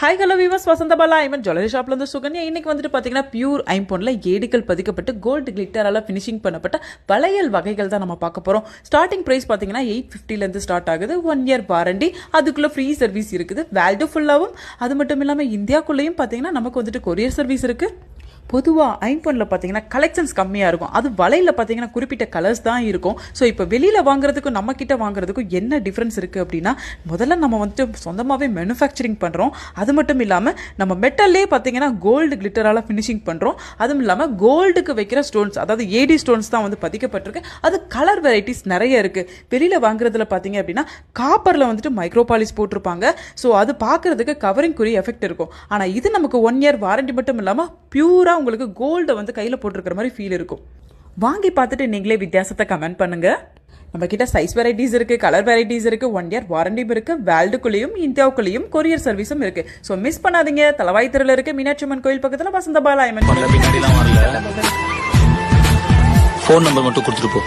Hi hello விவஸ் வசந்தபாலா ஐமன் jewellery ஷாப்ல இருந்து சுகன்யா. இன்னைக்கு வந்துட்டு பார்த்தீங்கன்னா பியூர் ஐம்போனில் ஏடிகள் பதிக்கப்பட்டு கோல்டு கிளிட்டரால் ஃபினிஷிங் பண்ணப்பட்ட வளையல் வகைகள் தான் நம்ம பார்க்க போகிறோம் ஸ்டார்டிங் ப்ரைஸ் பார்த்தீங்கன்னா எயிட் ஃபிஃப்டிலேருந்து ஸ்டார்ட் ஆகுது. ஒன் இயர் வாரண்டி அதுக்குள்ள ஃப்ரீ சர்வீஸ் இருக்குது. வேல்யூ ஃபுல்லாகவும் அது மட்டும் இல்லாமல் இந்தியாக்குள்ளேயும் பார்த்தீங்கன்னா நமக்கு வந்துட்டு கொரியர் சர்வீஸ் இருக்குது பொதுவாக ஐம்பொனில் பார்த்தீங்கன்னா கலெக்ஷன்ஸ் கம்மியாக இருக்கும். அது வலையில் பார்த்தீங்கன்னா குறிப்பிட்ட கலர்ஸ் தான் இருக்கும். ஸோ இப்போ வெளியில் வாங்குறதுக்கும் நம்மக்கிட்ட வாங்குறதுக்கும் என்ன டிஃப்ரென்ஸ் இருக்குது அப்படின்னா முதல்ல நம்ம வந்துட்டு சொந்தமாகவே மேனுஃபேக்சரிங் பண்ணுறோம் அது மட்டும் இல்லாமல் நம்ம மெட்டல்லே பார்த்தீங்கன்னா கோல்டு கிளிட்டரால் ஃபினிஷிங் பண்ணுறோம் அதுவும் இல்லாமல் கோல்டுக்கு வைக்கிற ஸ்டோன்ஸ் அதாவது ஏடி ஸ்டோன்ஸ் தான் வந்து பதிக்கப்பட்டிருக்கு. அது கலர் வெரைட்டிஸ் நிறைய இருக்குது வெளியில் வாங்குறதுல பார்த்தீங்க அப்படின்னா காப்பரில் வந்துட்டு மைக்ரோபாலிஸ் போட்டிருப்பாங்க. ஸோ அது பார்க்குறதுக்கு கவரிங் குறி எஃபெக்ட் இருக்கும். ஆனால் இது நமக்கு ஒன் இயர் வாரண்டி மட்டும் இல்லாமல் பியூராக உங்களுக்கு கோல்டை வந்து கையில் போட்டிருக்கிற மாதிரி ஃபீல் இருக்கும். வாங்கி பார்த்துட்டு நீங்களே வித்தியாசத்தை கமெண்ட் பண்ணுங்க. நம்ம கிட்ட சைஸ் வெரைட்டிஸ் இருக்கு கலர் வெரைட்டிஸ் இருக்கு ஒன் இயர் வாரண்டியும் இருக்கு வேர்ல்டுக்குள்ளேயும் இந்தியாவுக்குள்ளேயும் கொரியர் சர்வீஸும் இருக்கு. ஸோ மிஸ் பண்ணாதீங்க. தலவாய் தெருல இருக்கு மீனாட்சி அம்மன் கோயில் பக்கத்துல வசந்த பாலாயமன் ஃபோன் நம்பர் மட்டும் கொடுத்துட்டு போ.